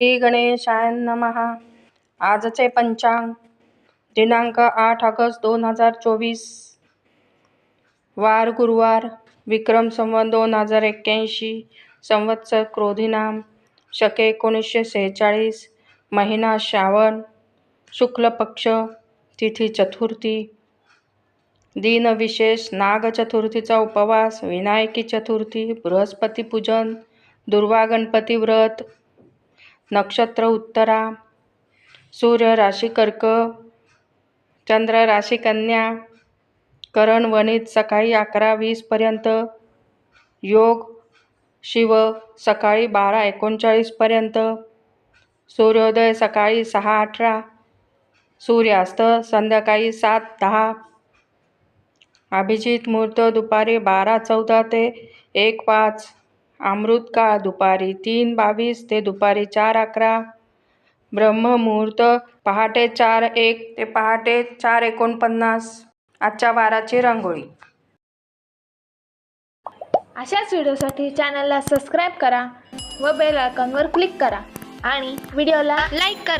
श्री गणेशाय नमहा आजचे पंचांग दिनांक आठ ऑगस्ट दोन हजार चोवीस. वार गुरुवार विक्रम संवत दोन हजार एक्क्याऐंशी संवत्सर क्रोधिनाम शके एकोणीसशे सेहेचाळीस महिना श्रावण शुक्ल पक्ष तिथी चतुर्थी. दिन विशेष नागचतुर्थीचा उपवास विनायकी चतुर्थी बृहस्पती पूजन दुर्वा गणपती व्रत नक्षत्र उत्तरा सूर्य राशी कर्क चंद्र राशी कन्या करण वणित सकाळी अकरा वीसपर्यंत योग शिव सकाळी बारा एकोणचाळीसपर्यंत सूर्योदय सकाळी सहा अठरा सूर्यास्त संध्याकाळी सात दहा अभिजित मुहूर्त दुपारी बारा चौदा ते एक पाच अमृतकाळ दुपारी तीन बावीस ते दुपारी चार अकरा. ब्रह्ममुहूर्त पहाटे चार एक ते पहाटे चार एकोणपन्नास. आजच्या वाराची रांगोळी. अशाच व्हिडिओसाठी चॅनलला सबस्क्राईब करा व बेल आयकॉनवर क्लिक करा आणि व्हिडिओला लाईक करा.